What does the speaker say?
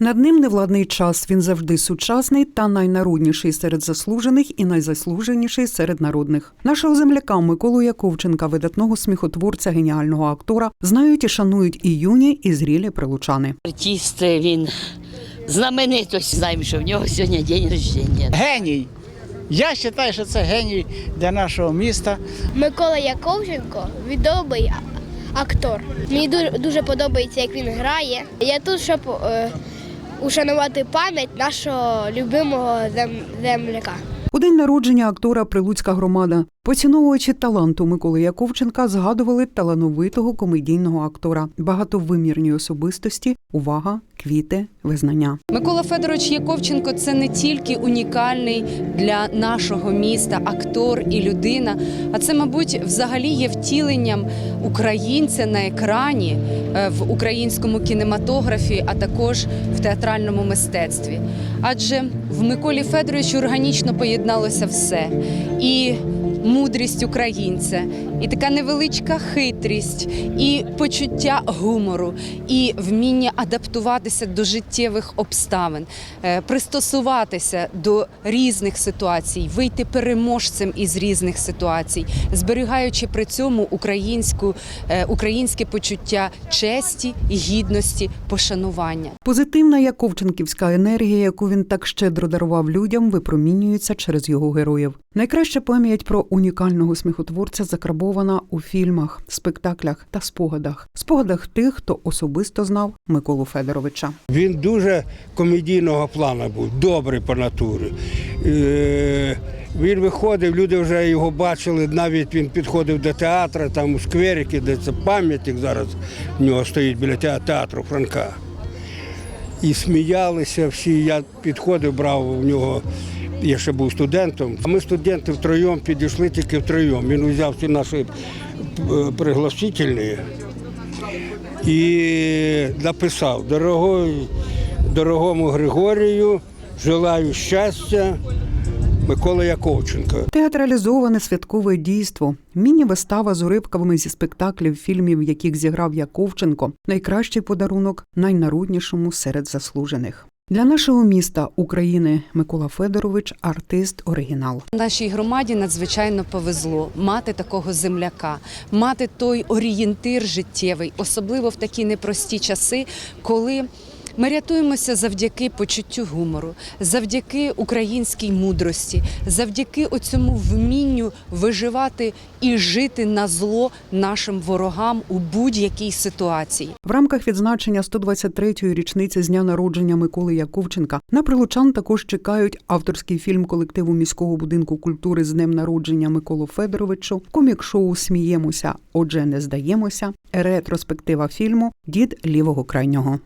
Над ним невладний час. Він завжди сучасний та найнародніший серед заслужених і найзаслуженіший серед народних. Нашого земляка Миколу Яковченка, видатного сміхотворця, геніального актора, знають і шанують і юні, і зрілі прилучани. Артист він знаменитость. Знаємо, що в нього сьогодні день рождення. геній. Я вважаю, що це геній для нашого міста. Микола Яковченко відомий актор. Мені дуже, дуже подобається, як він грає. Я тут, щоб е, ушанувати пам'ять нашого любимого земляка. У день народження актора Прилуцька громада. Поціновувачі таланту Миколи Яковченка згадували талановитого комедійного актора, багатовимірні особистості, увага, квіти, визнання. Микола Федорович Яковченко це не тільки унікальний для нашого міста актор і людина, а це, мабуть, взагалі є втіленням українця на екрані е, в українському кінематографі, а також в театральному мистецтві. Адже в Миколі Федоровичу органічно поєдналося все. І Мудрість українця, і така невеличка хитрість, і почуття гумору, і вміння адаптуватися до життєвих обставин, е, пристосуватися до різних ситуацій, вийти переможцем із різних ситуацій, зберігаючи при цьому українську, е, українське почуття честі, гідності, пошанування. Позитивна яковченківська енергія, яку він так щедро дарував людям, випромінюється через його героїв. Найкраща пам'ять про унікального сміхотворця закарбована у фільмах, спектаклях та спогадах, спогадах тих, хто особисто знав Миколу Федоровича. Він дуже комедійного плану був, добрий по натурі. Е, Він виходив, люди вже його бачили, навіть він підходив до театру, там у скверики, де це пам'ятник зараз в нього стоїть біля театру Франка. І сміялися всі. Я підходив, брав у нього. Я ще був студентом. Ми студенти втроєм підійшли тільки втроєм. Він взяв всі наші е, пригласительні і написав дорогой, дорогому Григорію, желаю щастя, Микола Яковченко. Театралізоване святкове дійство, міні-вистава з уривками зі спектаклів, фільмів, яких зіграв Яковченко, найкращий подарунок найнароднішому серед заслужених. Для нашого міста України Микола Федорович артист оригінал. Нашій громаді надзвичайно повезло мати такого земляка, мати той орієнтир життєвий, особливо в такі непрості часи, коли. Ми рятуємося завдяки почуттю гумору, завдяки українській мудрості, завдяки оцьому вмінню виживати і жити на зло нашим ворогам у будь-якій ситуації. В рамках відзначення 123-ї річниці з дня народження Миколи Яковченка на прилучан також чекають авторський фільм колективу міського будинку культури з днем народження Миколу Федоровичу, комік-шоу Сміємося, отже, не здаємося, ретроспектива фільму Дід лівого крайнього.